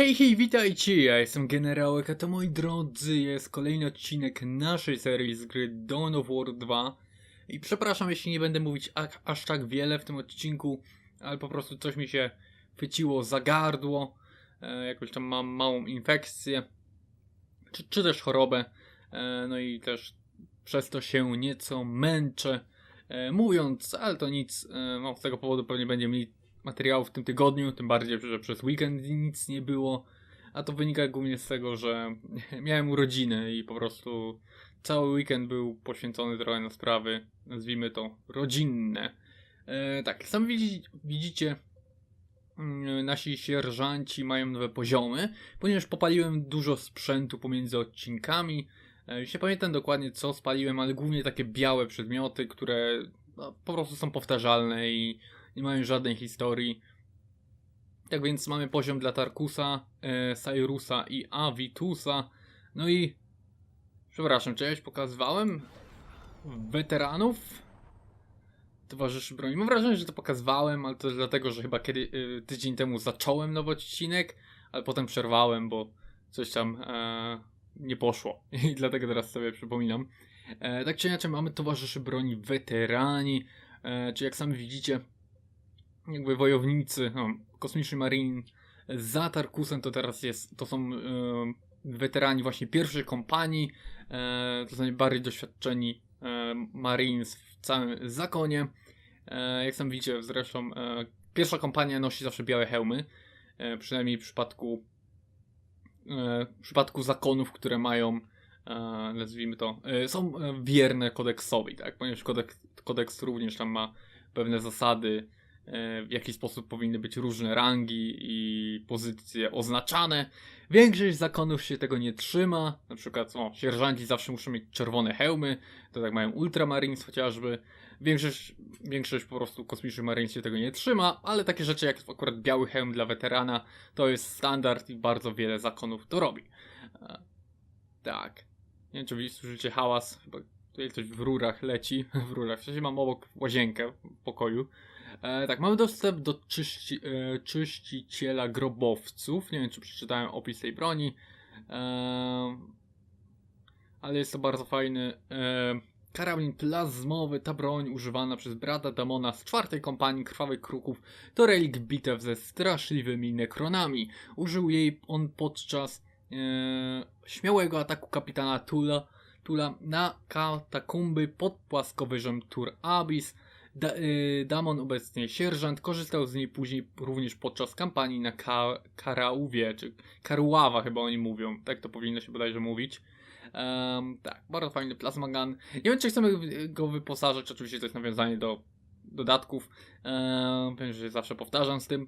Hej, hej, witajcie! Ja jestem Generałek, a to moi drodzy jest kolejny odcinek naszej serii z gry Dawn of War 2. I przepraszam, jeśli nie będę mówić aż tak wiele w tym odcinku, ale po prostu coś mi się chwyciło za gardło, e, jakoś tam mam małą infekcję, czy, czy też chorobę, e, no i też przez to się nieco męczę. E, mówiąc, ale to nic, e, no, z tego powodu pewnie będzie mniej materiałów w tym tygodniu, tym bardziej, że przez weekend nic nie było. A to wynika głównie z tego, że miałem urodziny i po prostu cały weekend był poświęcony trochę na sprawy, nazwijmy to rodzinne. E, tak, sam widzi, widzicie, mm, nasi sierżanci mają nowe poziomy, ponieważ popaliłem dużo sprzętu pomiędzy odcinkami. E, już nie pamiętam dokładnie co spaliłem, ale głównie takie białe przedmioty, które no, po prostu są powtarzalne i nie mają żadnej historii. Tak więc mamy poziom dla Tarkusa, e, Cyrusa i Avitusa. No i przepraszam, czy ja już pokazywałem weteranów towarzyszy broni? Mam wrażenie, że to pokazywałem, ale to dlatego, że chyba kiedy, e, tydzień temu zacząłem nowy odcinek, ale potem przerwałem, bo coś tam e, nie poszło i dlatego teraz sobie przypominam. E, tak czy inaczej mamy towarzyszy broni weterani, e, czy jak sami widzicie jakby wojownicy, no, kosmiczny marine za Tarkusem to teraz jest, to są e, weterani właśnie pierwszej kompanii, e, to są najbardziej doświadczeni e, marines w całym zakonie. E, jak sam widzicie zresztą, e, pierwsza kompania nosi zawsze białe hełmy, e, przynajmniej w przypadku w przypadku zakonów, które mają nazwijmy to, są wierne kodeksowi, tak, ponieważ kodeks, kodeks również tam ma pewne zasady, w jaki sposób powinny być różne rangi i pozycje oznaczane. Większość zakonów się tego nie trzyma. Na przykład, o, sierżanci zawsze muszą mieć czerwone hełmy, to tak mają Ultramarines chociażby. Większość, większość po prostu kosmicznych Marines się tego nie trzyma, ale takie rzeczy jak akurat biały hełm dla weterana to jest standard i bardzo wiele zakonów to robi. E, tak. Nie wiem, czy słyszycie hałas, chyba tutaj coś w rurach leci, w rurach, w sensie mam obok łazienkę w pokoju. E, tak, mamy dostęp do czyści, e, czyściciela grobowców. Nie wiem, czy przeczytałem opis tej broni. E, ale jest to bardzo fajny. E, karabin plazmowy, ta broń używana przez brata Damona z czwartej kompanii Krwawych Kruków to relik bitew ze straszliwymi nekronami. Użył jej on podczas e, śmiałego ataku kapitana Tula, Tula na katakumby pod płaskowyżem Tur Abyss. Da, y, Damon, obecnie sierżant, korzystał z niej później również podczas kampanii na Ka Karauwie, czy Karuława chyba oni mówią, tak to powinno się bodajże mówić. Em, tak, bardzo fajny plasmagan. Nie wiem, czy chcemy go wyposażyć, oczywiście to jest nawiązanie do dodatków. Um, wiem, że zawsze powtarzam z tym.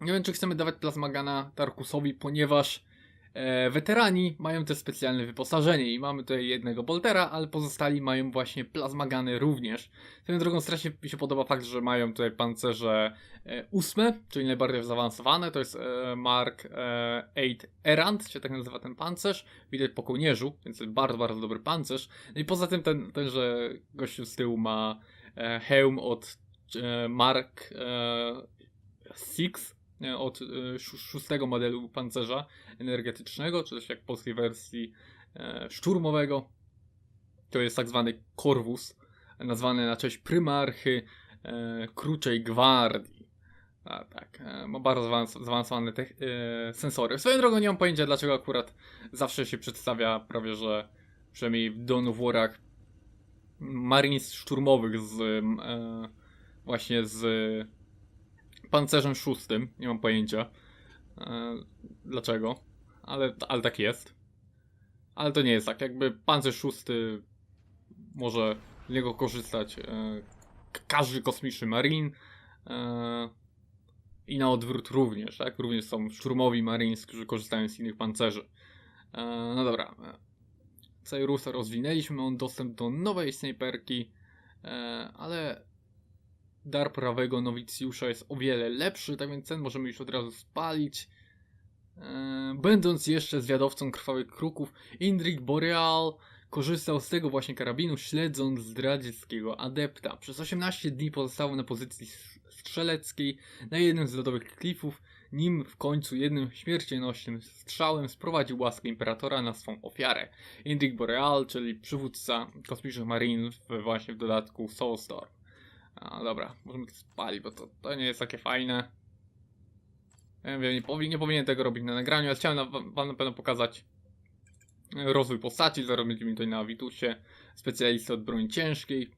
Nie wiem, czy chcemy dawać plasmagana Tarkusowi, ponieważ weterani mają też specjalne wyposażenie i mamy tutaj jednego boltera, ale pozostali mają właśnie plazmagany również. Swoją drogą strasznie mi się podoba fakt, że mają tutaj pancerze e, ósme, czyli najbardziej zaawansowane, to jest e, Mark e, 8 Erant, się tak nazywa ten pancerz, widać po kołnierzu, więc bardzo, bardzo dobry pancerz. No i poza tym ten, ten że gościu z tyłu ma e, hełm od e, Mark e, 6, e, od e, szó- szóstego modelu pancerza energetycznego, czy też jak w polskiej wersji e, szturmowego. To jest tak zwany Corvus, nazwany na cześć prymarchy e, Kruczej Gwardii. A, tak, e, ma bardzo zaawans- zaawansowane te, e, sensory. Swoją drogą nie mam pojęcia, dlaczego akurat zawsze się przedstawia prawie, że przynajmniej w of War'ach Marines szturmowych z e, właśnie z pancerzem szóstym. Nie mam pojęcia e, dlaczego, ale, ale tak jest. Ale to nie jest tak, jakby pancerz szósty może z niego korzystać e, każdy kosmiczny marin e, i na odwrót również, tak? Również są szturmowi marines, którzy korzystają z innych pancerzy. E, no dobra. e, Cyrusa rozwinęliśmy, on dostęp do nowej snajperki, e, ale dar prawego nowicjusza jest o wiele lepszy, tak więc ten możemy już od razu spalić. E, Będąc jeszcze zwiadowcą krwawych kruków, Indrik Boreal korzystał z tego właśnie karabinu, śledząc zdradzieckiego adepta. Przez 18 dni pozostawał na pozycji strzeleckiej na jednym z lodowych klifów, nim w końcu jednym śmiercionośnym strzałem sprowadził łaskę Imperatora na swą ofiarę. Indrik Boreal, czyli przywódca kosmicznych Marines, w- właśnie w dodatku Soulstorm. Dobra, możemy to spalić, bo to, to nie jest takie fajne. Ja wiem, nie, powi- nie powinien tego robić na nagraniu, ale chciałem na, wam na pewno pokazać rozwój postaci. Zaraz będziemy tutaj na Vitusie. Specjalista od broni ciężkiej.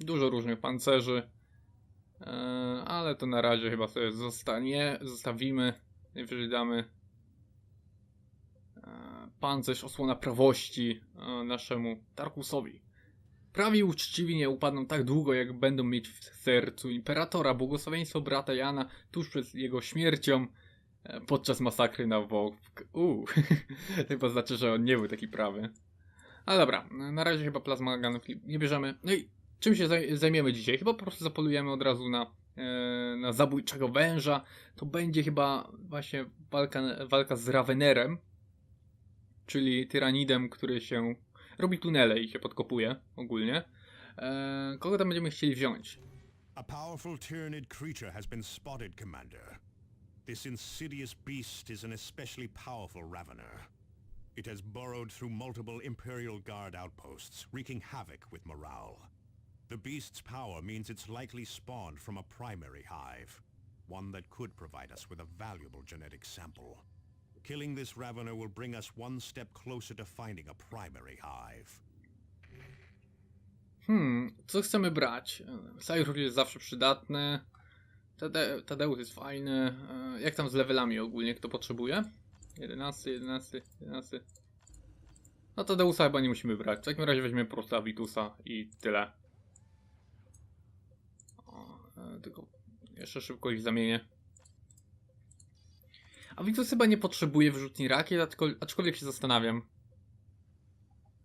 Dużo różnych pancerzy. E, ale to na razie chyba sobie zostanie, zostawimy. Najwyżej damy e, pancerz osłona prawości e, naszemu Tarkusowi. Prawi uczciwi nie upadną tak długo, jak będą mieć w sercu imperatora. Błogosławieństwo brata Jana tuż przed jego śmiercią e, podczas masakry na Wołk. Uuu, chyba znaczy, że on nie był taki prawy. Ale dobra, na razie chyba plazma gunflip nie bierzemy. No i czym się zaj- zajmiemy dzisiaj? Chyba po prostu zapolujemy od razu na, e, na zabójczego węża. To będzie chyba właśnie walka, walka z Ravenerem, czyli tyranidem, który się robi tunele i się podkopuje ogólnie. E, kogo tam będziemy chcieli wziąć? A powerful Tyranid creature has been spotted, Commander. This insidious beast is an especially powerful Ravener. It has burrowed through multiple Imperial Guard outposts, wreaking havoc with morale. The beast's power means it's likely spawned from a primary hive, one that could provide us with a valuable genetic sample. Killing this Ravener will bring us one step closer to finding a primary hive. Hmm, co chcemy brać? Sajrów jest zawsze przydatny. Tade Tadeusz jest fajny. E, Jak tam z levelami ogólnie? Kto potrzebuje? 11, 11, 11. No Tadeusza chyba nie musimy brać. W takim razie weźmiemy po prostu Avitusa i tyle. O, e, tylko jeszcze szybko ich zamienię. Avitus chyba nie potrzebuje wrzutni rakiet, aczkol- aczkolwiek się zastanawiam.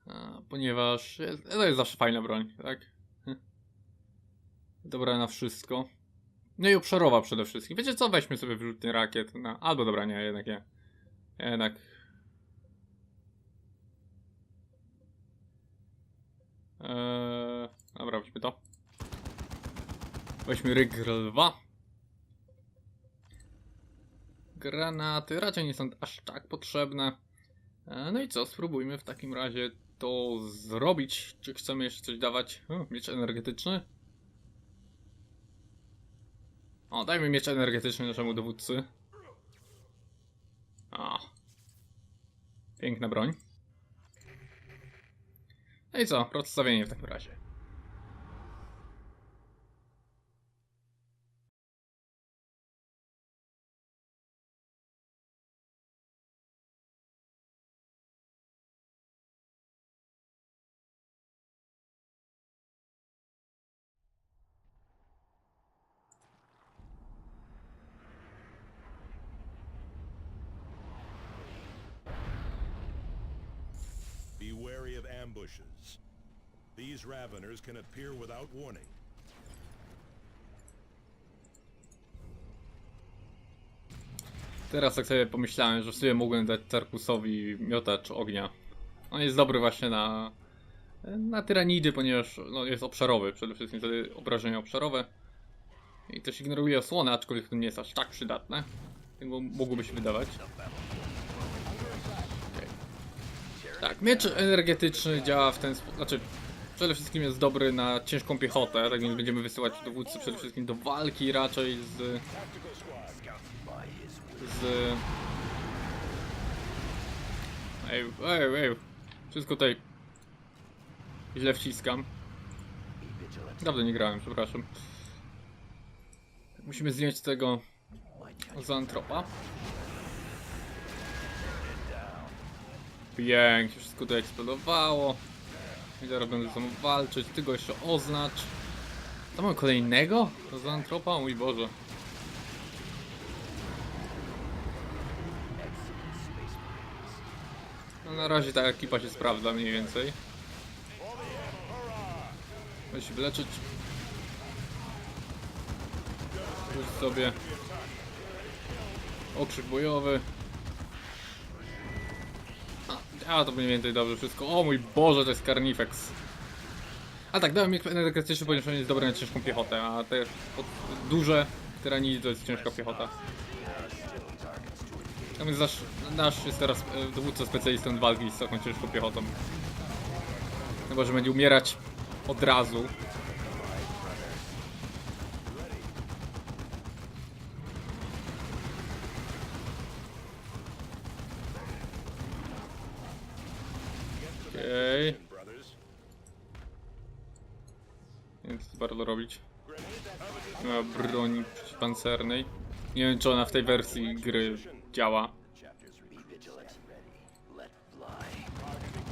A, ponieważ to jest zawsze fajna broń, tak? Dobra na wszystko. No i obszarowa przede wszystkim. Wiecie co? Weźmy sobie wrzutny rakiet. No, albo dobra, nie, jednak nie. Jednak. Eee, dobra, weźmy to. Weźmy Rygr 2. Granaty raczej nie są aż tak potrzebne. E, No i co, spróbujmy w takim razie to zrobić. Czy chcemy jeszcze coś dawać? O, miecz energetyczny? O, dajmy miecz energetyczny naszemu dowódcy. O. Piękna broń. No i co, przedstawienie w takim razie. Wary of ambushes. These Raveners can appear without warning. Teraz tak sobie pomyślałem, że w sumie mogłem dać Tarkusowi miotacz ognia. On jest dobry właśnie na, na tyranidy, ponieważ no, jest obszarowy, przede wszystkim wtedy obrażenia obszarowe. I też ignoruje osłonę, aczkolwiek to nie jest aż tak przydatne. Mo- mogłoby się wydawać. Okej. Tak, miecz energetyczny działa w ten sposób, znaczy przede wszystkim jest dobry na ciężką piechotę, tak więc będziemy wysyłać dowódcy przede wszystkim do walki raczej z z... Ej, ej, ej. Wszystko tutaj źle wciskam. Naprawdę nie grałem, przepraszam. Musimy zdjąć tego Zantropa. Pięknie, wszystko to eksplodowało. I teraz będę ze sobą walczyć. Ty go jeszcze oznacz. Tam mamy kolejnego? Zantropa? O mój Boże. No na razie ta ekipa się sprawdza mniej więcej. Musi się wyleczyć. Rzuć sobie. Okrzyk bojowy. A, to mniej więcej dobrze wszystko. O mój Boże, to jest Carnifex. A tak, dałem mi energetyczny, ponieważ on jest dobry na ciężką piechotę, a te duże tyranidy to jest ciężka piechota. A więc nasz, nasz jest teraz e, dowódca specjalistą walki z taką ciężką piechotą. Chyba, że będzie umierać od razu. Okej. Nie wiem, co tu bardzo robić. Nie ma broni przeciwpancernej. Nie wiem, czy ona w tej wersji gry działa.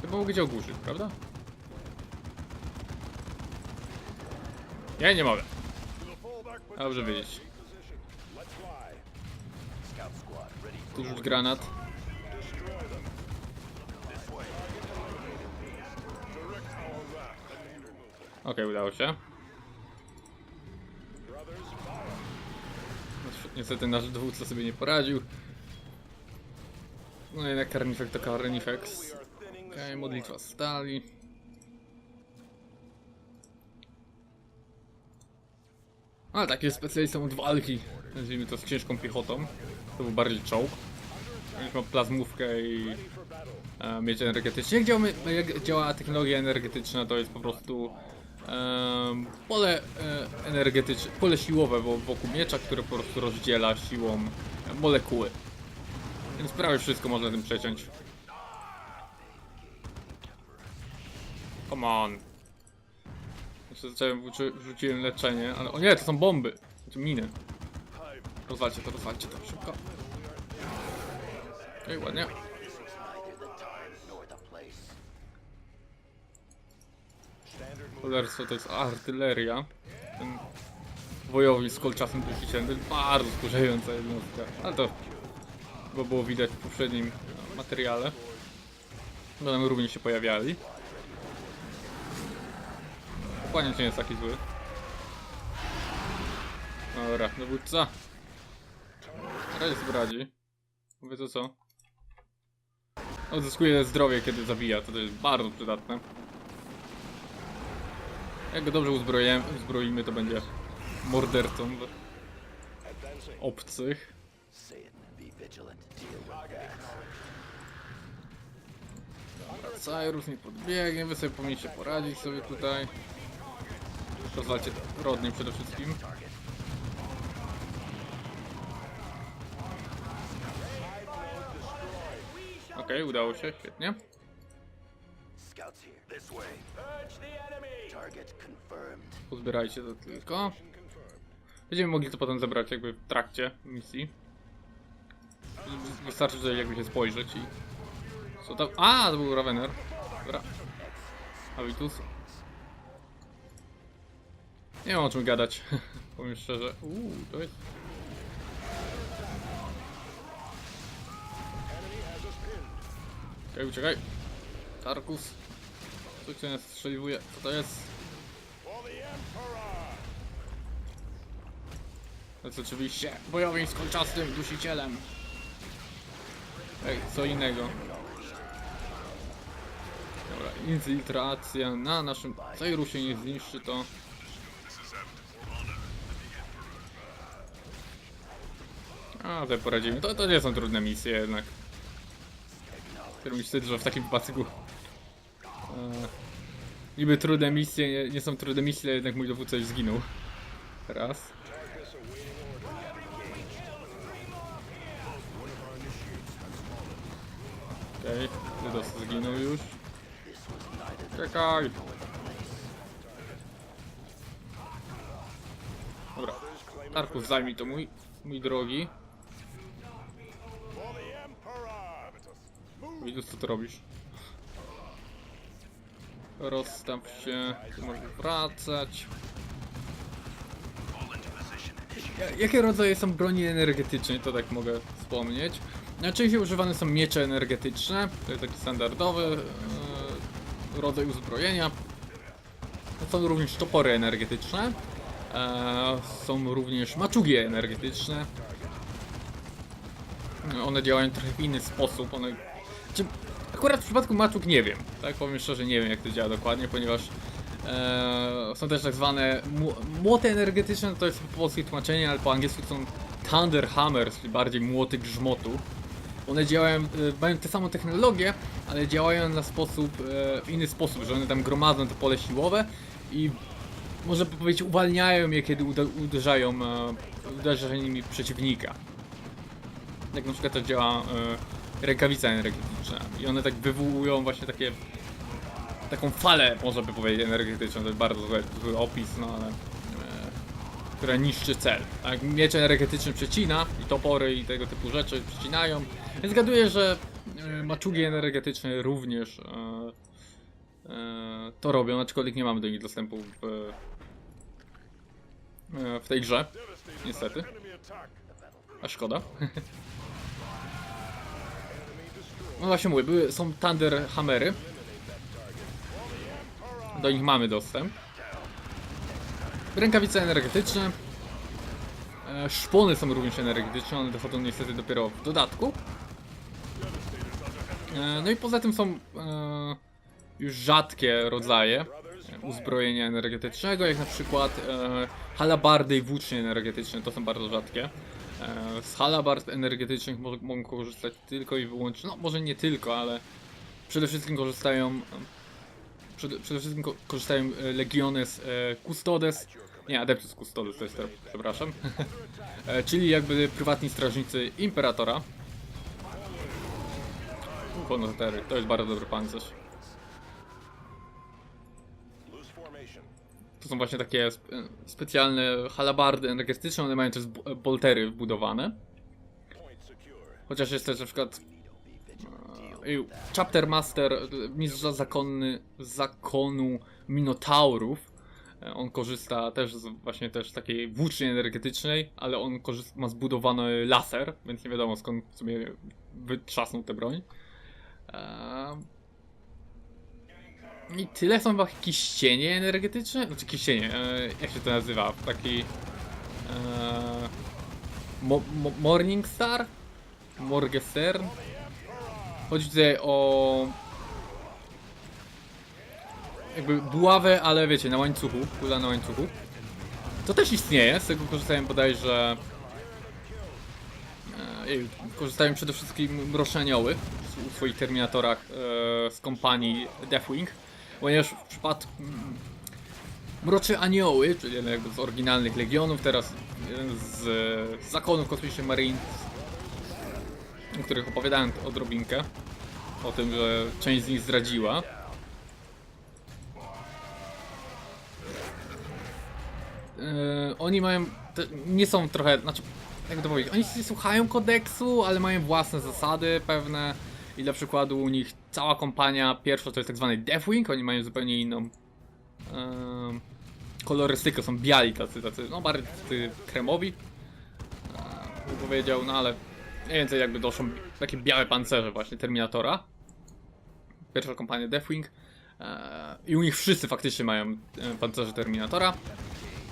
Chyba mogę cię ogłuszyć, prawda? Ja nie mogę. Dobrze wiedzieć. Tu rzuć granat. Okej, udało się. Niestety nasz dowódca sobie nie poradził. No jednak Carnifex to Carnifex. Okej, modlitwa stali. Ale taki jest specjalistą od walki. Nazwijmy to z ciężką piechotą. To był bardziej czołg. Już ma plazmówkę i e, mieć energetyczny. Jak, jak działa technologia energetyczna, to jest po prostu pole e, energetyczne, pole siłowe wo- wokół miecza, które po prostu rozdziela siłą e, molekuły. Więc prawie wszystko można tym przeciąć. Come on. Jeszcze zacząłem, wrzuci- wrzuciłem leczenie, ale... O nie, to są bomby! To miny. Rozwalcie to, rozwalcie to, szybko. Okej, ładnie. Cholerstwo to jest artyleria. Ten wojownik z to jest bardzo skurzająca jednostka. Ale to chyba było widać w poprzednim materiale. Bo również się pojawiali. Kłaniec nie jest taki zły. Dobra, dowódca. Radzi sobie radzi. Mówię to co? Odzyskuje zdrowie, kiedy zabija, to, to jest bardzo przydatne. Jak go dobrze uzbroimy, to będzie mordercą obcych. Cyrus nie podbiegnie, wy sobie powinniście poradzić sobie tutaj. Rozwalcie rodnie przede wszystkim. Okej, udało się, świetnie. Scouts here. This way. Urge the enemy. Target confirmed. Uzbierajcie to tylko. Będziemy mogli to potem zebrać jakby w trakcie misji. Wystarczy tutaj jakby się spojrzeć i... Co tam? A, to był Ravener. Dobra. Habitus. Nie mam o czym gadać. Powiem szczerze. Uuu, to jest... Okej, uciekaj. Tarkus. Co cię nas strzeliwuje? Co to jest? To jest oczywiście bojownik z kolczastym dusicielem. Ej, co innego. Dobra, infiltracja na naszym Cyrusie nie zniszczy to. A, te poradzimy. To, to nie są trudne misje jednak. Który mi wstyd, że w takim wypadku... E, niby trudne misje, nie, nie są trudne misje, jednak mój dowódca już zginął. Raz. Okej, okay. Dydos zginął już. Czekaj! Dobra. Tarków zajmij to mój, mój drogi. Widus, co robisz? Rozstaw się, możesz wracać. Ja- Jakie rodzaje są broni energetycznej, to tak mogę wspomnieć. Najczęściej używane są miecze energetyczne, to jest taki standardowy e, rodzaj uzbrojenia. Są również topory energetyczne, e, są również maczugi energetyczne. One działają trochę w inny sposób, one... Czy, akurat w przypadku maczug nie wiem, tak powiem szczerze, nie wiem jak to działa dokładnie, ponieważ e, są też tak zwane młoty energetyczne, to jest polskie tłumaczenie, ale po angielsku są Thunder Hammers, czyli bardziej młoty grzmotu. One działają, e, mają tę samą technologię, ale działają na sposób, e, w inny sposób, że one tam gromadzą to pole siłowe i by powiedzieć uwalniają je, kiedy uderzają, e, uderza nimi przeciwnika. Jak na przykład to działa e, rękawica energetyczna i one tak wywołują właśnie takie taką falę, można by powiedzieć, energetyczną, to jest bardzo zły, opis, no ale... E, która niszczy cel. A jak miecz energetyczny przecina i topory i tego typu rzeczy przecinają, więc zgaduję, że e, maczugi energetyczne również e, e, to robią, aczkolwiek nie mamy do nich dostępu w, e, w tej grze, niestety. A szkoda. No właśnie mówię, były, są Thunder Hammery. Do nich mamy dostęp. Rękawice energetyczne. E, szpony są również energetyczne, one dochodzą niestety dopiero w dodatku. E, no i poza tym są e, już rzadkie rodzaje uzbrojenia energetycznego, jak na przykład halabardy i włócznie energetyczne, to są bardzo rzadkie. E, z halabard energetycznych mo mogą korzystać tylko i wyłącznie, no może nie tylko, ale przede wszystkim korzystają przede, przede wszystkim ko korzystają e, Legiones Custodes, nie, Adeptus Custodes to jest to, przepraszam, e, czyli jakby prywatni strażnicy Imperatora. Konotery, to jest bardzo dobry pancerz. To są właśnie takie spe specjalne halabardy energetyczne, one mają też boltery wbudowane. Chociaż jest też na przykład e, Chapter Master, e, mistrza zakonny zakonu Minotaurów. E, On korzysta też z właśnie też takiej włóczni energetycznej, ale on ma zbudowany laser, więc nie wiadomo skąd sobie wytrzasnął tę broń. I tyle są chyba kiścienie energetyczne? Znaczy kiścienie, e, jak się to nazywa? Taki... E, mo, mo, Morningstar? Morgestern? Chodzi tutaj o... Jakby buławę, ale wiecie, na łańcuchu, kula na łańcuchu. To też istnieje, z tego korzystają bodajże... E, korzystają przede wszystkim mroszenioły w swoich terminatorach e, z kompanii Deathwing, ponieważ w przypadku mm, Mrocze Anioły, czyli jakby z oryginalnych Legionów, teraz jeden z, zakonów kosmicznych Marines, o których opowiadałem odrobinkę, o tym, że część z nich zdradziła. Yy, oni mają, te, nie są trochę, znaczy, jak to powiedzieć, oni nie słuchają kodeksu, ale mają własne zasady pewne i dla przykładu u nich cała kompania pierwsza to jest tak zwany Deathwing, oni mają zupełnie inną kolorystykę, są biali tacy, tacy, no bardziej kremowi, yy, bym powiedział, no ale mniej więcej jakby doszą takie białe pancerze właśnie Terminatora. Pierwsza kompania Deathwing. E, I u nich wszyscy faktycznie mają e, pancerze Terminatora.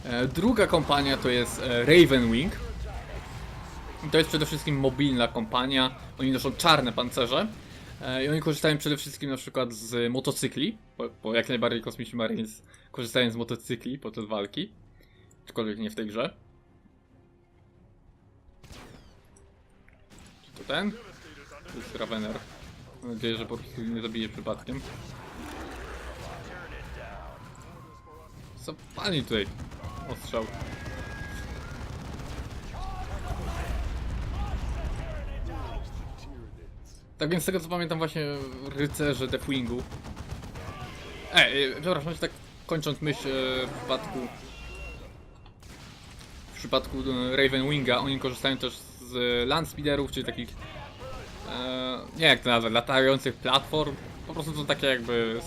E, druga kompania to jest e, Ravenwing. To jest przede wszystkim mobilna kompania. Oni noszą czarne pancerze. E, I oni korzystają przede wszystkim na przykład z motocykli. Bo, bo jak najbardziej kosmiczni Marines korzystają z motocykli podczas walki. Aczkolwiek nie w tej grze. To ten? To jest Ravener. Mam nadzieję, że po prostu nie zabije przypadkiem. Co pani tutaj? Ostrzał. Tak więc z tego co pamiętam właśnie rycerze Deathwingu. Ej, przepraszam, tak kończąc myśl e, w przypadku w przypadku e, Ravenwinga, oni korzystają też z Landspeederów, czyli takich e, nie jak to nazwać, latających platform. Po prostu są takie jakby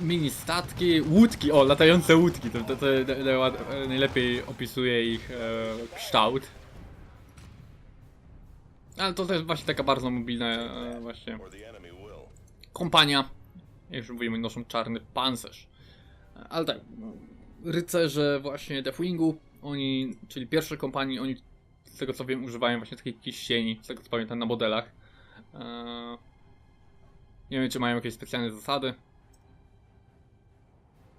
mini statki, łódki, o latające łódki, to, to, to e, najlepiej opisuje ich e, kształt. Ale to też właśnie taka bardzo mobilna e, właśnie kompania. Jak już mówimy, noszą czarny pancerz. Ale tak, rycerze właśnie Deathwingu, oni, czyli pierwsze kompanii, oni z tego co wiem używają właśnie takiej kiścieni, z tego co pamiętam na modelach. Eee, nie wiem czy mają jakieś specjalne zasady.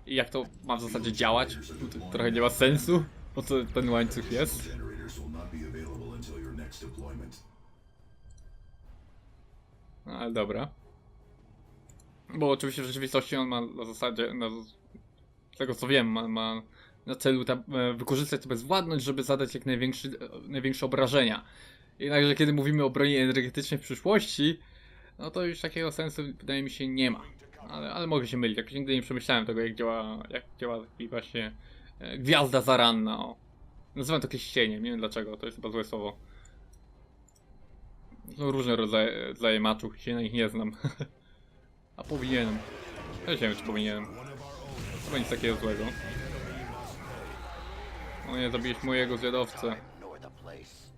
I jak to ma w zasadzie działać? To trochę nie ma sensu, po co ten łańcuch jest. No, ale dobra. Bo oczywiście w rzeczywistości on ma na zasadzie, na, z tego co wiem, ma, ma na celu ta, e, wykorzystać tę bezwładność, żeby zadać jak największy, e, największe obrażenia. Jednakże kiedy mówimy o broni energetycznej w przyszłości, no to już takiego sensu wydaje mi się nie ma. Ale, ale mogę się mylić, jakoś nigdy nie przemyślałem tego jak działa, jak działa taki właśnie e, gwiazda zaranna, o. Nazywam to klieścieniem, nie wiem dlaczego, to jest chyba złe słowo. Są różne rodzaje, rodzaje maczuch, się na nich nie znam. A powinienem. Ja nie wiem, czy powinienem. Chyba nic takiego złego. O nie, zabiłeś mojego place.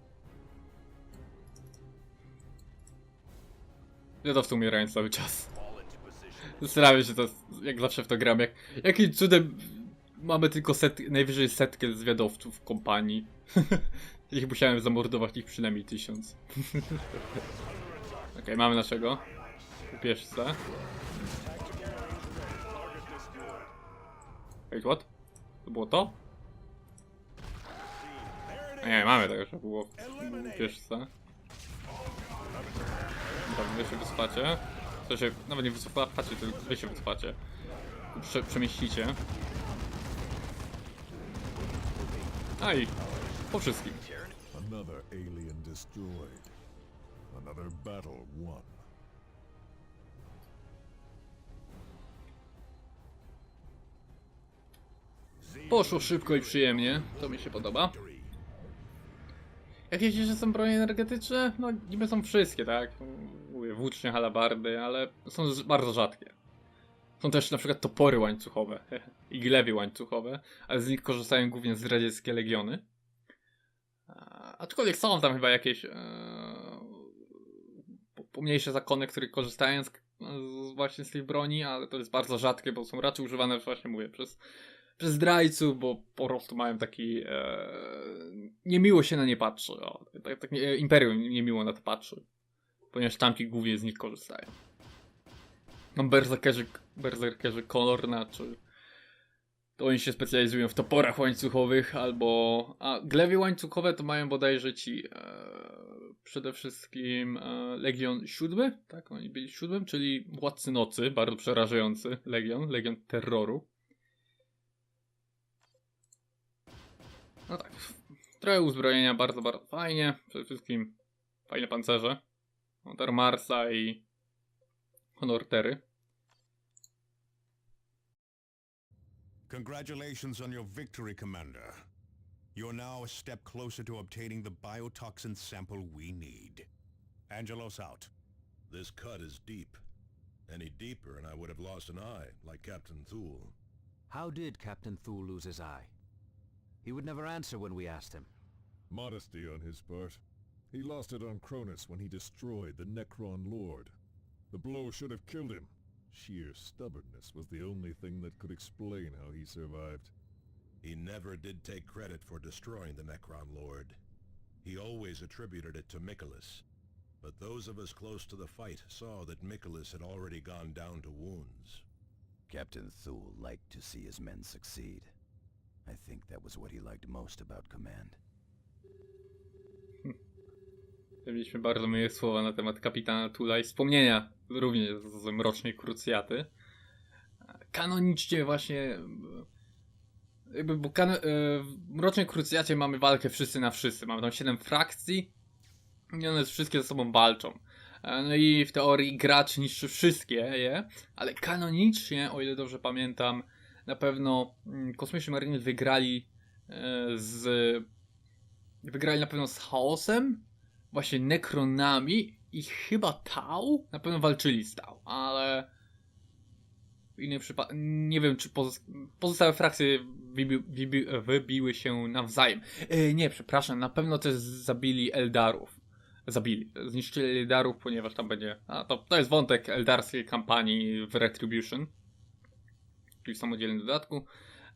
Zwiadowcy umierają cały czas. Zastanawiam się to, jak zawsze w to gram, jak, jakim cudem mamy tylko set, najwyżej setkę zwiadowców w kompanii. Ich musiałem zamordować ich przynajmniej tysiąc. Okej, mamy naszego. Upieszce. Wait, what? To było to? Nie, mamy tego, że było w upieszce. Dobra, wy się wyspacie. To się, nawet nie wyspacie, tylko wy się wyspacie. Prze, przemieścicie. A i po wszystkim. Another alien destroyed. Another battle won. Poszło szybko i przyjemnie, to mi się podoba. Jakieś jeszcze są bronie energetyczne? No niby są wszystkie, tak? Mówię, włócznie, halabardy, ale są z- bardzo rzadkie. Są też na przykład topory łańcuchowe i glewie łańcuchowe, ale z nich korzystają głównie zdradzieckie legiony. A, aczkolwiek są tam chyba jakieś e, po- pomniejsze zakony, które korzystają z, z właśnie z tych broni, ale to jest bardzo rzadkie, bo są raczej używane właśnie, mówię, przez przez zdrajców, bo po prostu mają taki. E, niemiło się na nie patrzy. O, tak, tak, nie- Imperium niemiło na to patrzy. Ponieważ tamci głównie z nich korzystają. Mam berserkerzy, berserkerzy Kolorna, czy. To oni się specjalizują w toporach łańcuchowych, albo. A glewie łańcuchowe to mają bodajże ci. E, przede wszystkim e, Legion siódmy, tak? Oni byli siódmym, czyli Władcy Nocy, bardzo przerażający Legion, Legion Terroru. No tak. Trochę uzbrojenia bardzo, bardzo fajnie. Przede wszystkim fajne pancerze. Honor Marsa i Honor Tery. Congratulations on your victory, Commander. You're now a step closer to obtaining the biotoxin sample we need. Angelos out. This cut is deep. Any deeper and I would have lost an eye, like Captain Thule. How did Captain Thule lose his eye? He would never answer when we asked him. Modesty on his part. He lost it on Cronus when he destroyed the Necron Lord. The blow should have killed him. Sheer stubbornness was the only thing that could explain how he survived. He never did take credit for destroying the Necron Lord. He always attributed it to Michaelis. But those of us close to the fight saw that Michaelis had already gone down to wounds. Captain Thule liked to see his men succeed. I think that was what he liked most about command. Mieliśmy bardzo miłe słowa na temat kapitana Tula i wspomnienia również z Mrocznej Krucjaty. Kanonicznie właśnie... Jakby, bo kan- e, w Mrocznej Krucjacie mamy walkę wszyscy na wszyscy. Mamy tam 7 frakcji i one wszystkie ze sobą walczą. E, No i w teorii gracz niszczy wszystkie je, ale kanonicznie, o ile dobrze pamiętam, na pewno mm, Kosmiczni Marines wygrali e, z... Wygrali na pewno z Chaosem, właśnie Nekronami i chyba Tau? Na pewno walczyli z Tau, ale w innym przypadku nie wiem, czy pozos- pozostałe frakcje wybi wybi wybiły się nawzajem. E, nie, przepraszam, na pewno też zabili Eldarów. Zabili, zniszczyli Eldarów, ponieważ tam będzie. A to, to jest wątek eldarskiej kampanii w Retribution, czyli w samodzielnym dodatku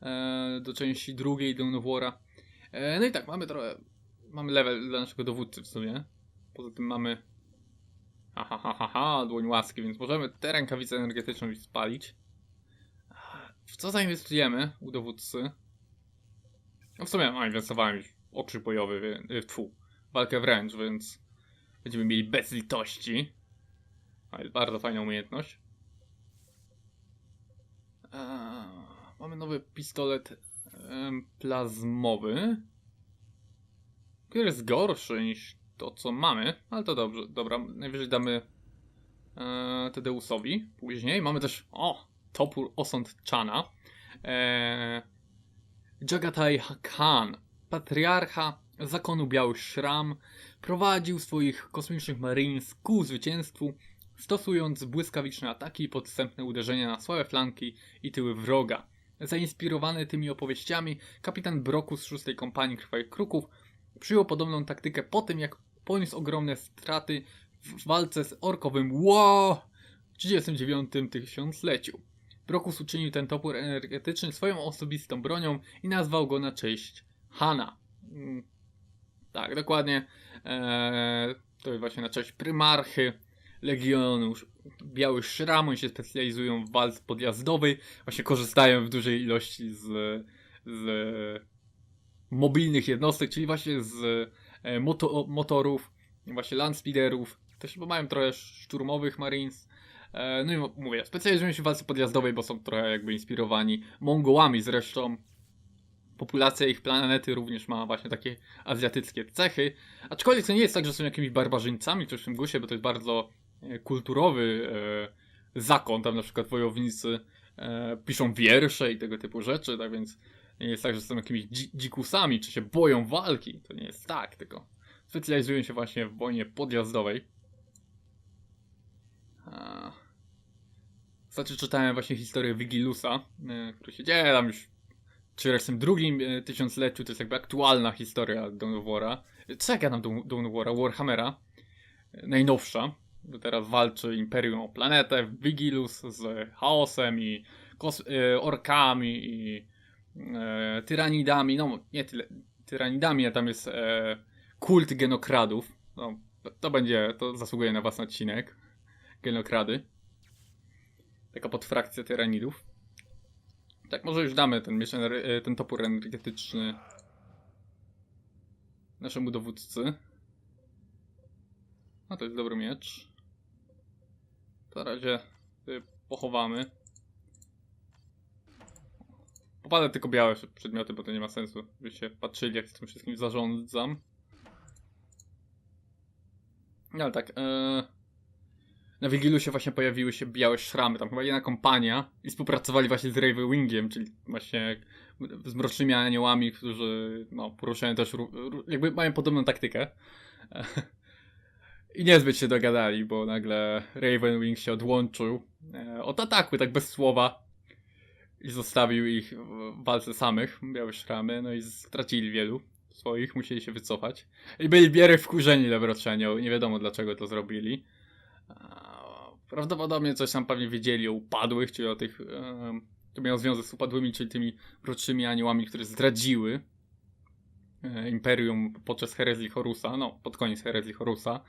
e, do części drugiej Dawn of. E, no i tak, mamy trochę mamy level dla naszego dowódcy w sumie. Poza tym mamy. Ha, ha, ha, ha, ha dłoń łaski, więc możemy tę rękawicę energetyczną spalić. W co zainwestujemy u dowódcy? No w sumie no, inwestowałem już okrzyk bojowy, tfu, walkę wręcz, więc będziemy mieli bez litości. A bardzo fajna umiejętność. Eee, mamy nowy pistolet plazmowy, który jest gorszy niż to, co mamy, ale to dobrze, dobra, najwyżej damy e, Tadeusowi później. Mamy też, o, topór osąd Chana. E, Jagatai Khan, patriarcha zakonu Biały Szram, prowadził swoich kosmicznych marines ku zwycięstwu, stosując błyskawiczne ataki i podstępne uderzenia na słabe flanki i tyły wroga. Zainspirowany tymi opowieściami, kapitan Broku z szóstej kompanii Krwawych Kruków przyjął podobną taktykę po tym, jak poniósł ogromne straty w walce z orkowym Ło w 39 tysiącleciu. Brokus uczynił ten topór energetyczny swoją osobistą bronią i nazwał go na cześć Hana. Mm, Tak, dokładnie. Eee, to jest właśnie na cześć prymarchy Legionu Białych Szram. Oni się specjalizują w walce podjazdowej. Właśnie korzystają w dużej ilości z, z mobilnych jednostek, czyli właśnie z e, moto, motorów, właśnie landspeederów. Też chyba mają trochę szturmowych marines. E, No i mówię, specjalizują się w walce podjazdowej, bo są trochę jakby inspirowani Mongołami zresztą. Populacja ich planety również ma właśnie takie azjatyckie cechy. Aczkolwiek to nie jest tak, że są jakimiś barbarzyńcami czy w tym gusie, bo to jest bardzo e, kulturowy zakon. Tam na przykład wojownicy piszą wiersze i tego typu rzeczy, tak więc nie jest tak, że są jakimiś dzi- dzikusami, czy się boją walki. To nie jest tak, tylko specjalizują się właśnie w wojnie podjazdowej. Znaczy czytałem właśnie historię Wigilusa, e, który się dzieje tam już w 42 e, tysiącleciu, to jest jakby aktualna historia Dawn of War'a. Ja tam Dawn of War'a? Warhammera, e, najnowsza, teraz walczy Imperium o planetę, Vigilus z chaosem i orkami i e, tyranidami, no nie tyle tyranidami, a tam jest e, kult genokradów. No, to, to będzie, to zasługuje na własny odcinek. Genokrady. Taka podfrakcja tyranidów. Tak, może już damy ten e, ten topór energetyczny naszemu dowódcy. No to jest dobry miecz. Na razie y, pochowamy. Popadę tylko białe przedmioty, bo to nie ma sensu, byście patrzyli jak tym wszystkim zarządzam. No ale tak, e... na Wigilusie właśnie pojawiły się białe szramy, tam chyba jedna kompania i współpracowali właśnie z Ravenwingiem, czyli właśnie z mrocznymi aniołami, którzy no, poruszają też, jakby mają podobną taktykę. I niezbyt się dogadali, bo nagle Ravenwing się odłączył e, od ataku, tak bez słowa. I zostawił ich w walce samych, białe szramy, no i stracili wielu swoich, musieli się wycofać. I byli biery wkurzeni Lewroczenio, nie wiadomo dlaczego to zrobili. Prawdopodobnie coś tam pewnie wiedzieli o upadłych, czyli o tych, to miało związek z upadłymi, czyli tymi mrocznymi aniołami, które zdradziły e, Imperium podczas herezji Horusa, no pod koniec herezji Horusa.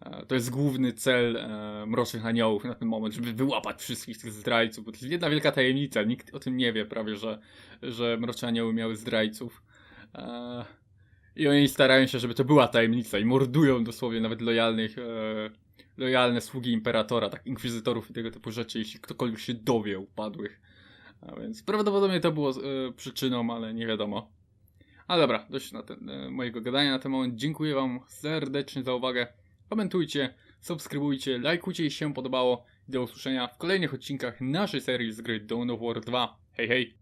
E, To jest główny cel e, Mrocznych Aniołów na ten moment, żeby wyłapać wszystkich tych zdrajców, bo to jest jedna wielka tajemnica, nikt o tym nie wie prawie, że, że Mroczne Anioły miały zdrajców. E, I oni starają się, żeby to była tajemnica i mordują dosłownie nawet lojalnych, lojalne sługi Imperatora, tak, inkwizytorów i tego typu rzeczy, jeśli ktokolwiek się dowie upadłych. A więc prawdopodobnie to było przyczyną, ale nie wiadomo. Ale dobra, dość na ten, mojego gadania na ten moment. Dziękuję Wam serdecznie za uwagę. Komentujcie, subskrybujcie, lajkujcie, jeśli się podobało. Do usłyszenia w kolejnych odcinkach naszej serii z gry Dawn of War 2. Hej, hej!